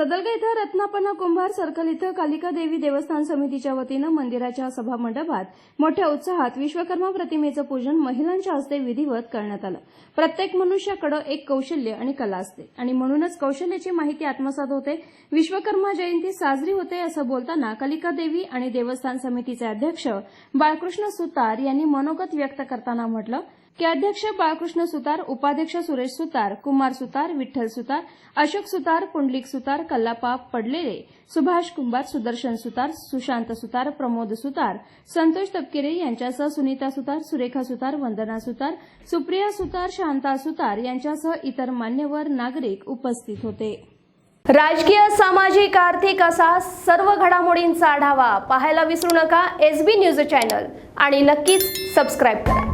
सदलगा इथं रत्नापना कुंभार सर्कल इथं कालिका देवी देवस्थान समितीच्या वतीनं मंदिराच्या सभामंडपात मोठ्या उत्साहात विश्वकर्मा प्रतिमेचं पूजन महिलांच्या हस्ते विधिवत करण्यात आलं. प्रत्येक मनुष्याकडे एक कौशल्य आणि कला असते. आणि म्हणूनच कौशल्याची माहिती आत्मसात होते विश्वकर्मा जयंती साजरी होते असं बोलताना कालिका देवी आणि देवस्थान समितीचे अध्यक्ष बाळकृष्ण सुतार यांनी मनोगत व्यक्त करताना म्हटलं की अध्यक्ष बाळकृष्ण सुतार उपाध्यक्ष सुरेश सुतार कुमार सुतार विठ्ठल सुतार अशोक सुतार पुंडलिक सुतार कल्लापाप पडलेले सुभाष कुंभार सुदर्शन सुतार सुशांत सुतार प्रमोद सुतार संतोष तपकिरे यांच्यासह सुनीता सुतार सुरेखा सुतार वंदना सुतार सुप्रिया सुतार शांता सुतार यांच्यासह इतर मान्यवर नागरिक उपस्थित होते. राजकीय सामाजिक आर्थिक असा सर्व घडामोडींचा आढावा पाहायला विसरू नका. एसबी न्यूज चॅनल आणि नक्कीच सबस्क्राईब करा.